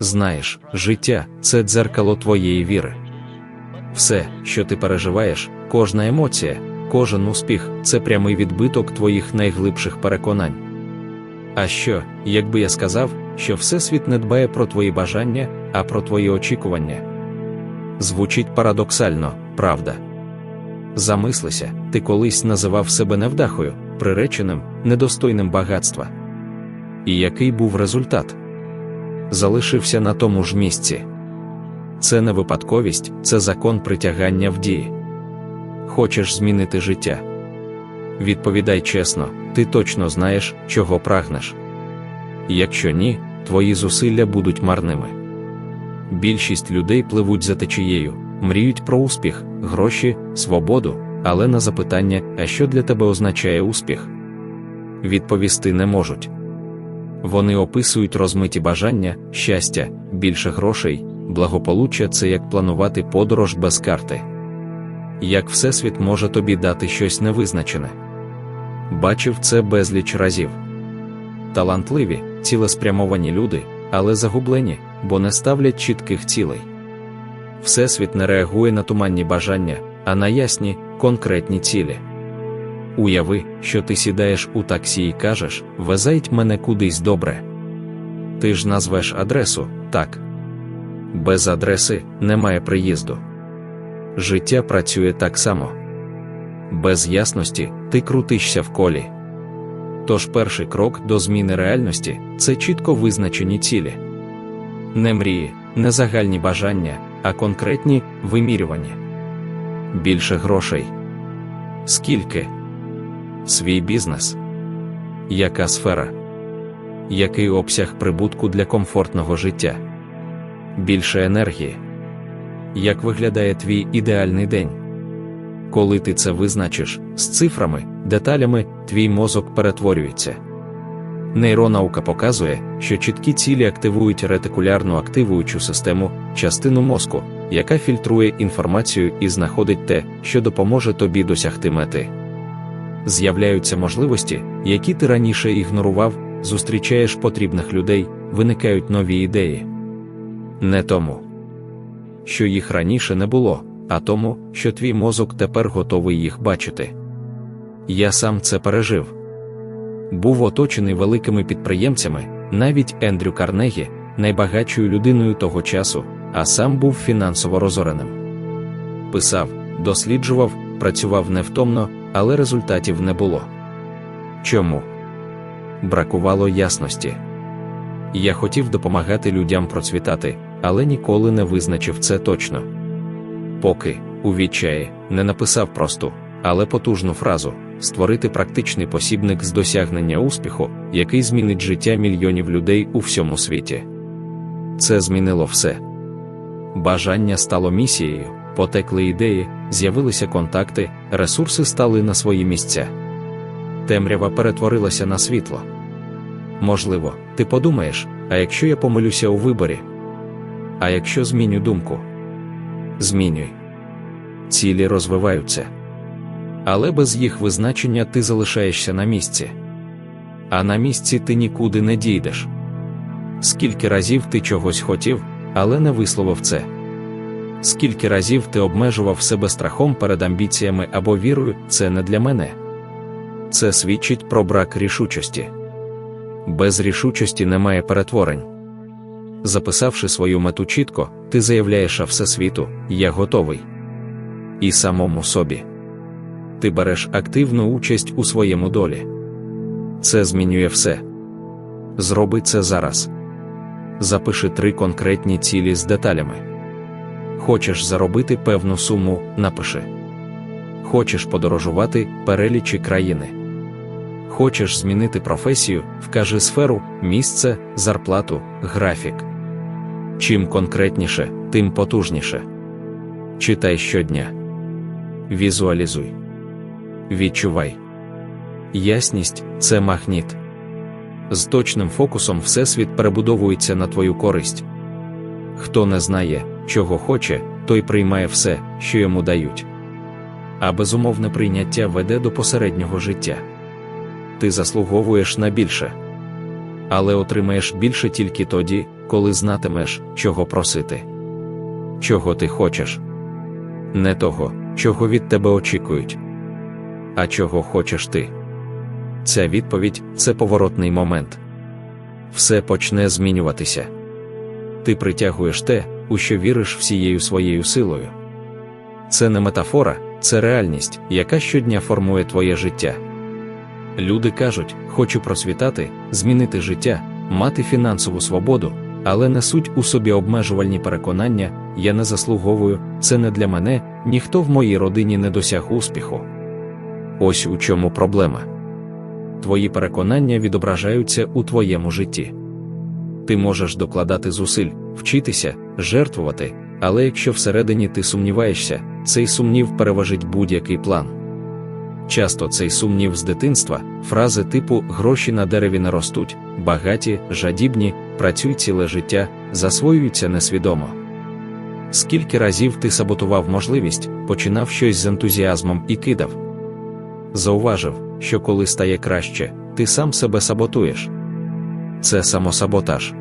Знаєш, життя це дзеркало твоєї віри. Все, що ти переживаєш, кожна емоція, кожен успіх це прямий відбиток твоїх найглибших переконань. А що, якби я сказав, що Всесвіт не дбає про твої бажання, а про твої очікування? Звучить парадоксально, правда. Замислися, ти колись називав себе невдахою, приреченим, недостойним багатства. І який був результат? Залишився на тому ж місці. Це не випадковість, це закон притягання в дії. Хочеш змінити життя? Відповідай чесно, ти точно знаєш, чого прагнеш. Якщо ні, твої зусилля будуть марними. Більшість людей пливуть за течією, мріють про успіх, гроші, свободу, але на запитання, а що для тебе означає успіх? Відповісти не можуть. Вони описують розмиті бажання, щастя, більше грошей, благополуччя це як планувати подорож без карти. Як Всесвіт може тобі дати щось невизначене? Бачив це безліч разів. Талантливі, цілеспрямовані люди, але загублені, бо не ставлять чітких цілей. Всесвіт не реагує на туманні бажання, а на ясні, конкретні цілі. Уяви, що ти сідаєш у таксі і кажеш, везайте мене кудись добре. Ти ж назвеш адресу, так. Без адреси немає приїзду. Життя працює так само. Без ясності ти крутишся в колі. Тож перший крок до зміни реальності це чітко визначені цілі. Не мрії, не загальні бажання, а конкретні вимірювання. Більше грошей. Скільки? Свій бізнес. Яка сфера? Який обсяг прибутку для комфортного життя? Більше енергії. Як виглядає твій ідеальний день? Коли ти це визначиш з цифрами, деталями, твій мозок перетворюється. Нейронаука показує, що чіткі цілі активують ретикулярну активуючу систему, частину мозку, яка фільтрує інформацію і знаходить те, що допоможе тобі досягти мети. З'являються можливості, які ти раніше ігнорував, зустрічаєш потрібних людей, виникають нові ідеї. Не тому, що їх раніше не було, а тому, що твій мозок тепер готовий їх бачити. Я сам це пережив. Був оточений великими підприємцями, навіть Ендрю Карнегі, найбагатшою людиною того часу, а сам був фінансово розореним. Писав, досліджував, працював невтомно, але результатів не було. Чому? Бракувало ясності. Я хотів допомагати людям процвітати, але ніколи не визначив це точно. Поки, у відчаї, не написав просту, але потужну фразу створити практичний посібник з досягнення успіху, який змінить життя мільйонів людей у всьому світі. Це змінило все. Бажання стало місією, потекли ідеї, з'явилися контакти, ресурси стали на свої місця. Темрява перетворилася на світло. Можливо, ти подумаєш, а якщо я помилюся у виборі? А якщо зміню думку? Змінюй. Цілі розвиваються. Але без їх визначення ти залишаєшся на місці. А на місці ти нікуди не дійдеш. Скільки разів ти чогось хотів, але не висловив це. Скільки разів ти обмежував себе страхом перед амбіціями або вірою, це не для мене. Це свідчить про брак рішучості. Без рішучості немає перетворень. Записавши свою мету чітко, ти заявляєш Всесвіту, я готовий. І самому собі. Ти береш активну участь у своєму долі. Це змінює все. Зроби це зараз. Запиши три конкретні цілі з деталями. Хочеш заробити певну суму, напиши. Хочеш подорожувати, перелічі країни. Хочеш змінити професію, вкажи сферу, місце, зарплату, графік. Чим конкретніше, тим потужніше. Читай щодня. Візуалізуй. Відчувай. Ясність це магніт. З точним фокусом Всесвіт перебудовується на твою користь. Хто не знає, чого хоче, той приймає все, що йому дають. А безумовне прийняття веде до посереднього життя. Ти заслуговуєш на більше. Але отримаєш більше тільки тоді, коли знатимеш, чого просити. Чого ти хочеш? Не того, чого від тебе очікують. А чого хочеш ти? Ця відповідь це поворотний момент. Все почне змінюватися. Ти притягуєш те, у що віриш всією своєю силою. Це не метафора, це реальність, яка щодня формує твоє життя. Люди кажуть, хочу просвітати, змінити життя, мати фінансову свободу, але несуть у собі обмежувальні переконання, я не заслуговую, це не для мене, ніхто в моїй родині не досяг успіху. Ось у чому проблема. Твої переконання відображаються у твоєму житті. Ти можеш докладати зусиль, вчитися, жертвувати, але якщо всередині ти сумніваєшся, цей сумнів переважить будь-який план. Часто цей сумнів з дитинства, фрази типу гроші на дереві не ростуть, багаті, жадібні, працюй ціле життя, засвоюються несвідомо. Скільки разів ти саботував можливість, починав щось з ентузіазмом і кидав. Зауважив, що коли стає краще, ти сам себе саботуєш. Це самосаботаж.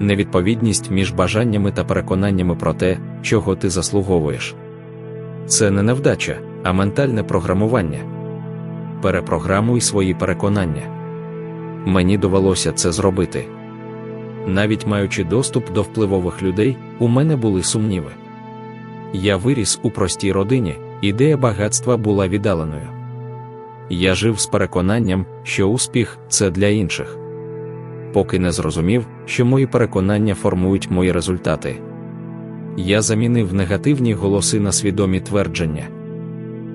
Невідповідність між бажаннями та переконаннями про те, чого ти заслуговуєш. Це не невдача, а ментальне програмування. Перепрограмуй свої переконання. Мені довелося це зробити. Навіть маючи доступ до впливових людей, у мене були сумніви. Я виріс у простій родині, ідея багатства була віддаленою. Я жив з переконанням, що успіх це для інших. Поки не зрозумів, що мої переконання формують мої результати. Я замінив негативні голоси на свідомі твердження.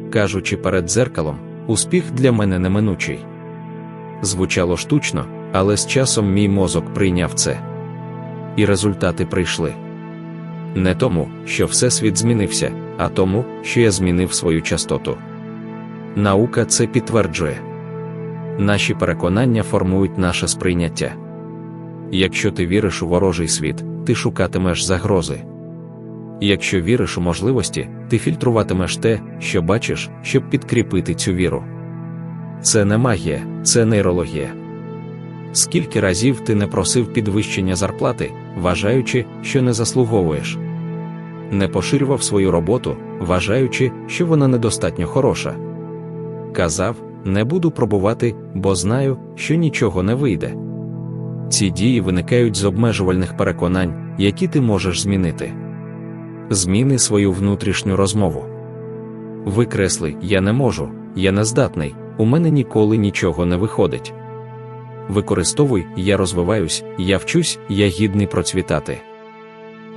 Кажучи перед дзеркалом, успіх для мене неминучий. Звучало штучно, але з часом мій мозок прийняв це. І результати прийшли. Не тому, що Всесвіт змінився, а тому, що я змінив свою частоту. Наука це підтверджує. Наші переконання формують наше сприйняття. Якщо ти віриш у ворожий світ, ти шукатимеш загрози. Якщо віриш у можливості, ти фільтруватимеш те, що бачиш, щоб підкріпити цю віру. Це не магія, це нейрологія. Скільки разів ти не просив підвищення зарплати, вважаючи, що не заслуговуєш, не поширював свою роботу, вважаючи, що вона недостатньо хороша. Казав, не буду пробувати, бо знаю, що нічого не вийде. Ці дії виникають з обмежувальних переконань, які ти можеш змінити. Зміни свою внутрішню розмову. Викресли Я не можу, я не здатний, у мене ніколи нічого не виходить. Використовуй, я розвиваюсь, я вчусь, я гідний процвітати.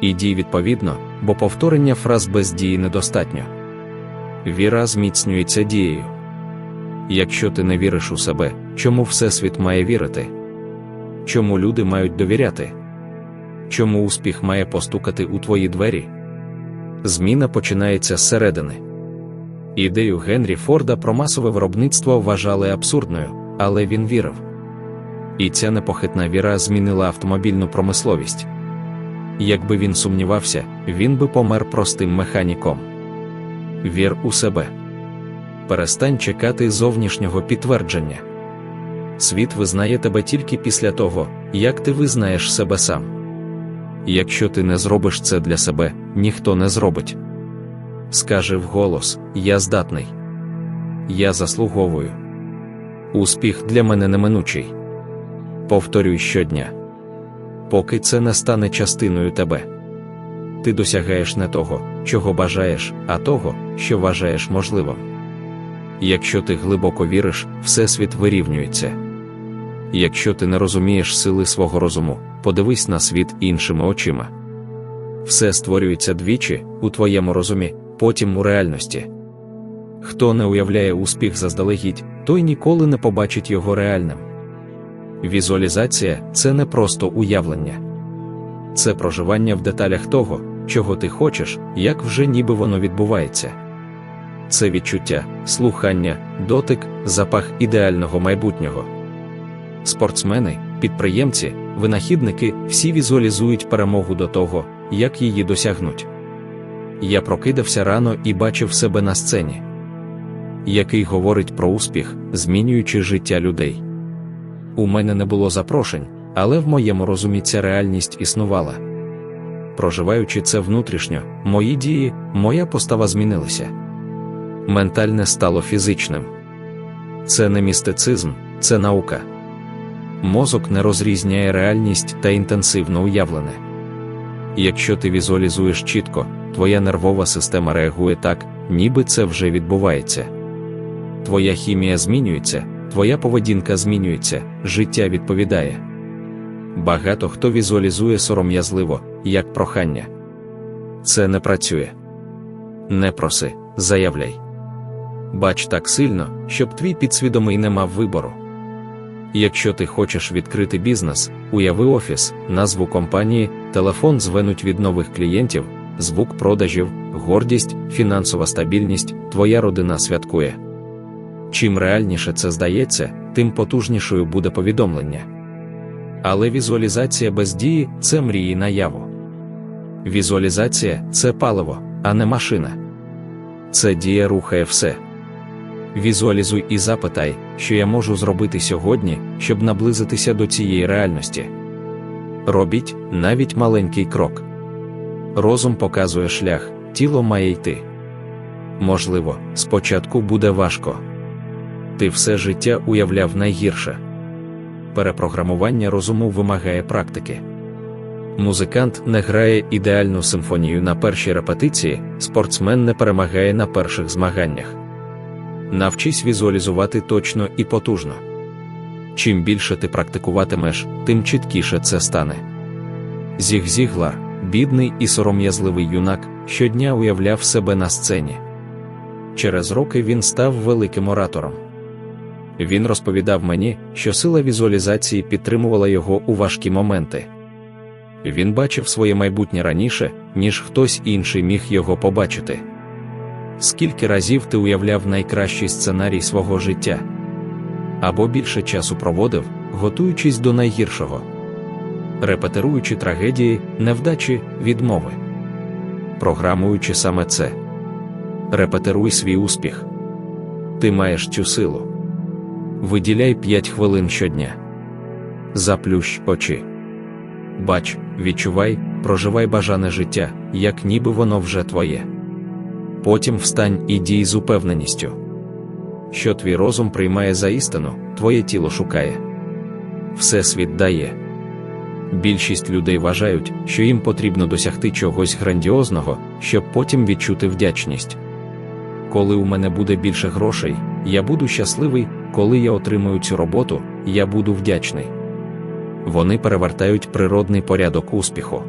І дій відповідно, бо повторення фраз без дії недостатньо. Віра зміцнюється дією. Якщо ти не віриш у себе, чому Всесвіт має вірити? Чому люди мають довіряти? Чому успіх має постукати у твої двері? Зміна починається зсередини. Ідею Генрі Форда про масове виробництво вважали абсурдною, але він вірив. І ця непохитна віра змінила автомобільну промисловість. Якби він сумнівався, він би помер простим механіком. Вір у себе. Перестань чекати зовнішнього підтвердження. Світ визнає тебе тільки після того, як ти визнаєш себе сам. Якщо ти не зробиш це для себе, ніхто не зробить. Скажи вголос: Я здатний. Я заслуговую. Успіх для мене неминучий. Повторюй щодня. Поки це не стане частиною тебе. Ти досягаєш не того, чого бажаєш, а того, що вважаєш можливим. Якщо ти глибоко віриш, Всесвіт вирівнюється. Якщо ти не розумієш сили свого розуму, подивись на світ іншими очима. Все створюється двічі у твоєму розумі, потім у реальності. Хто не уявляє успіх заздалегідь, той ніколи не побачить його реальним. Візуалізація це не просто уявлення, це проживання в деталях того, чого ти хочеш, як вже ніби воно відбувається. Це відчуття, слухання, дотик, запах ідеального майбутнього. Спортсмени, підприємці, винахідники всі візуалізують перемогу до того, як її досягнуть. Я прокидався рано і бачив себе на сцені, який говорить про успіх, змінюючи життя людей. У мене не було запрошень, але в моєму розумі ця реальність існувала. Проживаючи це внутрішньо, мої дії, моя постава змінилися. Ментальне стало фізичним. Це не містицизм, це наука. Мозок не розрізняє реальність та інтенсивно уявлене. Якщо ти візуалізуєш чітко, твоя нервова система реагує так, ніби це вже відбувається. Твоя хімія змінюється, твоя поведінка змінюється, життя відповідає. Багато хто візуалізує сором'язливо, як прохання. Це не працює. Не проси, заявляй. Бач так сильно, щоб твій підсвідомий не мав вибору. Якщо ти хочеш відкрити бізнес, уяви офіс, назву компанії, телефон звенуть від нових клієнтів, звук продажів, гордість, фінансова стабільність, твоя родина святкує. Чим реальніше це здається, тим потужнішою буде повідомлення. Але візуалізація без дії це мрії наяву. Візуалізація це паливо, а не машина. Це дія рухає все. Візуалізуй і запитай, що я можу зробити сьогодні, щоб наблизитися до цієї реальності. Робіть навіть маленький крок. Розум показує шлях, тіло має йти. Можливо, спочатку буде важко. Ти все життя уявляв найгірше. Перепрограмування розуму вимагає практики. Музикант не грає ідеальну симфонію на першій репетиції, спортсмен не перемагає на перших змаганнях. Навчись візуалізувати точно і потужно. Чим більше ти практикуватимеш, тим чіткіше це стане. Зіг Зіглар, бідний і сором'язливий юнак, щодня уявляв себе на сцені. Через роки він став великим оратором. Він розповідав мені, що сила візуалізації підтримувала його у важкі моменти. Він бачив своє майбутнє раніше, ніж хтось інший міг його побачити. Скільки разів ти уявляв найкращий сценарій свого життя? Або більше часу проводив, готуючись до найгіршого, репетируючи трагедії, невдачі, відмови, програмуючи саме це. Репетируй свій успіх. Ти маєш цю силу. Виділяй 5 хвилин щодня. Заплющ очі. Бач, відчувай, проживай бажане життя, як ніби воно вже твоє. Потім встань і дій з упевненістю. Що твій розум приймає за істину, твоє тіло шукає. Всесвіт дає. Більшість людей вважають, що їм потрібно досягти чогось грандіозного, щоб потім відчути вдячність. Коли у мене буде більше грошей, я буду щасливий, коли я отримую цю роботу, я буду вдячний. Вони перевертають природний порядок успіху.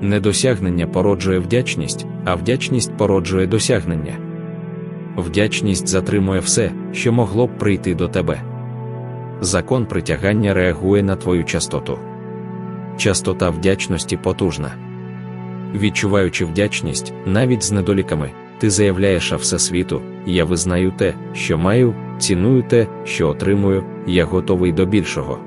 Недосягнення породжує вдячність, а вдячність породжує досягнення. Вдячність затримує все, що могло б прийти до тебе. Закон притягання реагує на твою частоту. Частота вдячності потужна. Відчуваючи вдячність, навіть з недоліками, ти заявляєш всесвіту, я визнаю те, що маю, ціную те, що отримую, я готовий до більшого.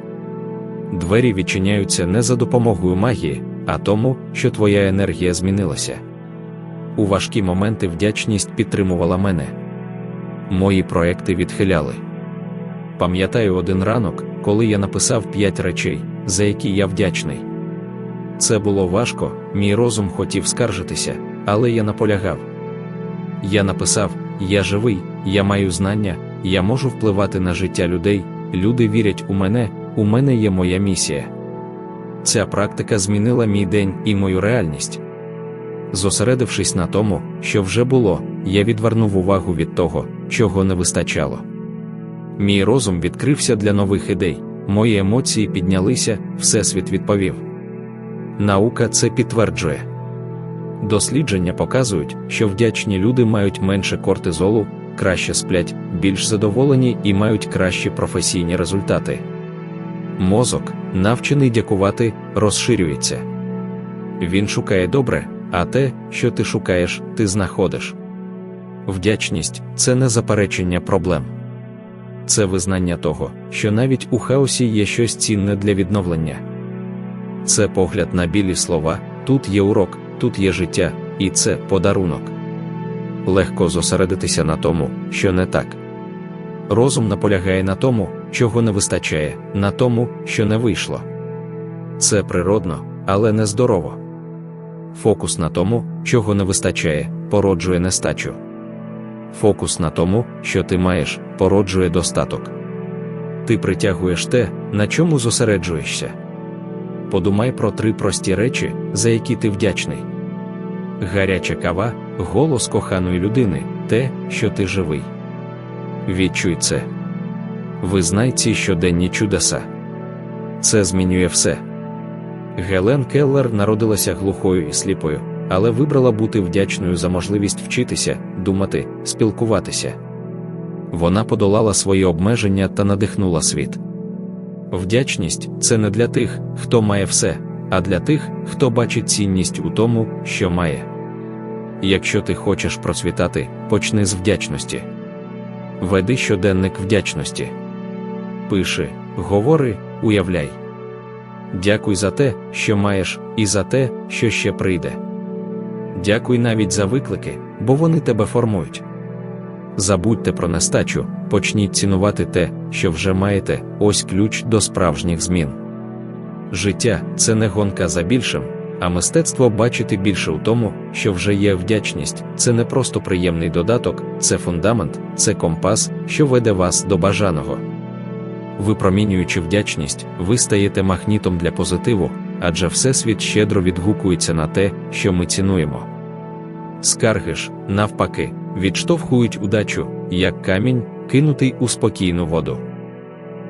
Двері відчиняються не за допомогою магії, а тому, що твоя енергія змінилася. У важкі моменти вдячність підтримувала мене. Мої проекти відхиляли. Пам'ятаю один ранок, коли я написав п'ять речей, за які я вдячний. Це було важко, мій розум хотів скаржитися, але я наполягав. Я написав: Я живий, я маю знання, я можу впливати на життя людей, люди вірять у мене, у мене є моя місія. Ця практика змінила мій день і мою реальність. Зосередившись на тому, що вже було, я відвернув увагу від того, чого не вистачало. Мій розум відкрився для нових ідей, мої емоції піднялися, Всесвіт відповів. Наука це підтверджує. Дослідження показують, що вдячні люди мають менше кортизолу, краще сплять, більш задоволені і мають кращі професійні результати. Мозок, навчений дякувати, розширюється. Він шукає добре, а те, що ти шукаєш, ти знаходиш. Вдячність це не заперечення проблем. Це визнання того, що навіть у хаосі є щось цінне для відновлення. Це погляд на білі слова, тут є урок, тут є життя, і це подарунок. Легко зосередитися на тому, що не так. Розум наполягає на тому, чого не вистачає, на тому, що не вийшло. це природно, але не здорово. Фокус на тому, чого не вистачає, породжує нестачу. Фокус на тому, що ти маєш, породжує достаток. Ти притягуєш те, на чому зосереджуєшся. Подумай про три прості речі, за які ти вдячний. Гаряча кава, голос коханої людини, те, що ти живий. Відчуй це. Визнай ці щоденні чудеса. Це змінює все. Гелен Келлер народилася глухою і сліпою, але вибрала бути вдячною за можливість вчитися, думати, спілкуватися. Вона подолала свої обмеження та надихнула світ. Вдячність це не для тих, хто має все, а для тих, хто бачить цінність у тому, що має. Якщо ти хочеш процвітати, почни з вдячності. Веди щоденник вдячності. Пиши, говори, уявляй. Дякуй за те, що маєш, і за те, що ще прийде. Дякуй навіть за виклики, бо вони тебе формують. Забудьте про нестачу, почніть цінувати те, що вже маєте, ось ключ до справжніх змін. Життя це не гонка за більшим, а мистецтво бачити більше у тому, що вже є вдячність, це не просто приємний додаток, це фундамент, це компас, що веде вас до бажаного. Випромінюючи вдячність, ви стаєте магнітом для позитиву, адже Всесвіт щедро відгукується на те, що ми цінуємо. Скарги ж, навпаки, відштовхують удачу, як камінь, кинутий у спокійну воду.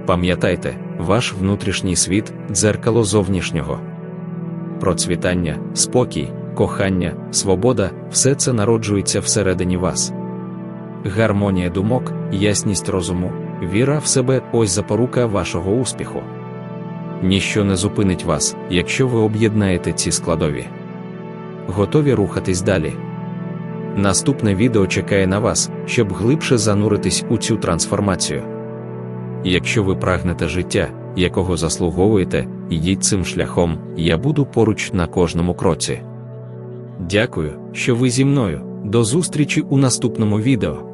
Пам'ятайте, ваш внутрішній світ дзеркало зовнішнього. Процвітання, спокій, кохання, свобода все це народжується всередині вас. Гармонія думок, ясність розуму, віра в себе ось запорука вашого успіху. Ніщо не зупинить вас, якщо ви об'єднаєте ці складові. Готові рухатись далі. Наступне відео чекає на вас, щоб глибше зануритись у цю трансформацію. Якщо ви прагнете життя, якого заслуговуєте, йдіть цим шляхом, я буду поруч на кожному кроці. Дякую, що ви зі мною. До зустрічі у наступному відео.